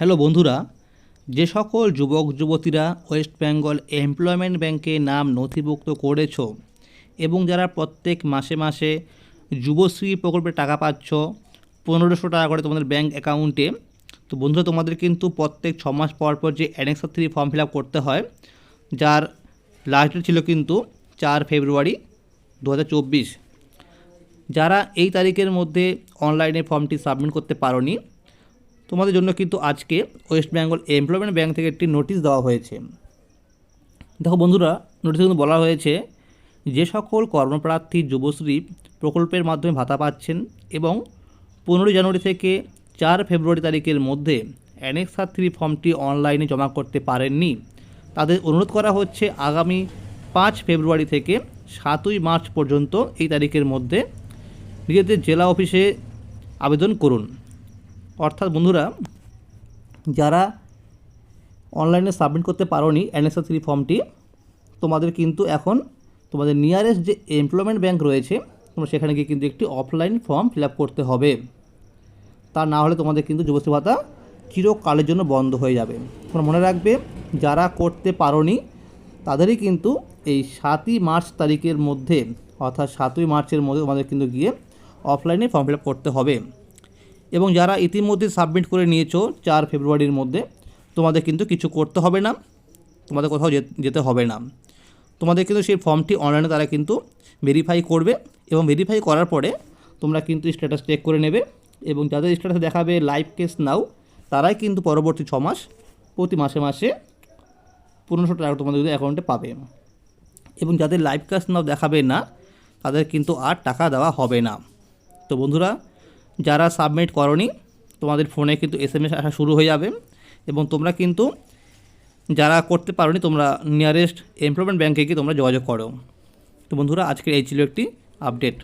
Hello বন্ধুরা, যে সকল যুবক, যুবতীরা ওয়েস্ট বেঙ্গল এমপ্লয়মেন্ট ব্যাংকে নাম নথিভুক্ত করেছ এবং যারা প্রত্যেক মাসে মাসে যুবশ্রী প্রকল্পে টাকা পাচ্ছ, পনেরোশো টাকা করে তোমাদের ব্যাংক অ্যাকাউন্টে, তো বন্ধুরা তোমাদের কিন্তু প্রত্যেক ছ মাস পর পর যে annexure three form fill up করতে হয়, যার লাস্ট ডেট ছিল কিন্তু চার ফেব্রুয়ারি দু হাজার চব্বিশ। যারা এই তারিখের মধ্যে অনলাইনে ফর্মটি সাবমিট করতে পারোনি তোমাদের জন্য কিন্তু আজকে ওয়েস্ট বেঙ্গল এমপ্লয়মেন্ট ব্যাঙ্ক থেকে একটি নোটিশ দেওয়া হয়েছে। দেখো বন্ধুরা নোটিশে কিন্তু বলা হয়েছে যে সকল কর্মপ্রার্থী যুবশ্রী প্রকল্পের মাধ্যমে ভাতা পাচ্ছেন এবং পনেরোই জানুয়ারি থেকে চার ফেব্রুয়ারি তারিখের মধ্যে অ্যানেক্সার থ্রি ফর্মটি অনলাইনে জমা করতে পারেননি। তাদের অনুরোধ করা হচ্ছে আগামী পাঁচ ফেব্রুয়ারি থেকে সাতই মার্চ পর্যন্ত এই তারিখের মধ্যে নিজেদের জেলা অফিসে আবেদন করুন। অর্থাৎ বন্ধুরা, যারা অনলাইনে সাবমিট করতে পারোনি এনএসএস থ্রি ফর্মটি, তোমাদের কিন্তু এখন তোমাদের নিয়ারেস্ট যে এমপ্লয়মেন্ট ব্যাংক রয়েছে, তোমরা সেখানে গিয়ে কিন্তু একটি অফলাইন ফর্ম ফিল করতে হবে। তা না হলে তোমাদের কিন্তু যুবশ্রী ভাতা চিরকালের জন্য বন্ধ হয়ে যাবে। তোমরা মনে রাখবে, যারা করতে পারোনি, তাদেরই কিন্তু এই সাতই মার্চ তারিখের মধ্যে, অর্থাৎ সাতই মার্চের মধ্যে তোমাদের কিন্তু গিয়ে অফলাইনে ফর্ম ফিল করতে হবে। এবং যারা ইতিমধ্যে সাবমিট করে নিয়েছো চার ফেব্রুয়ারির মধ্যে, তোমাদের কিন্তু কিছু করতে হবে না, তোমাদের কোথাও যেতে হবে না। তোমাদের কিন্তু সেই ফর্মটি অনলাইনে তারা কিন্তু ভেরিফাই করবে এবং ভেরিফাই করার পরে তোমরা কিন্তু স্ট্যাটাস চেক করে নেবে এবং যাদের স্ট্যাটাস দেখাবে লাইভ কেস নাও তারাই কিন্তু পরবর্তী ছ মাস, প্রতি মাসে মাসে পনেরোশো টাকা তোমাদের অ্যাকাউন্টে পাবে। এবং যাদের লাইভ কাজ নাও দেখাবে না, তাদের কিন্তু আর টাকা দেওয়া হবে না। তো বন্ধুরা যারা সাবমিট করনি, তোমাদের ফোনে কিন্তু এস এম এস আসা শুরু হয়ে যাবে এবং তোমরা কিন্তু যারা করতে পারোনি, তোমরা নিয়ারেস্ট এমপ্লয়মেন্ট ব্যাঙ্কে গিয়ে তোমরা যোগাযোগ করো। তো বন্ধুরা, আজকের এই ছিল একটি আপডেট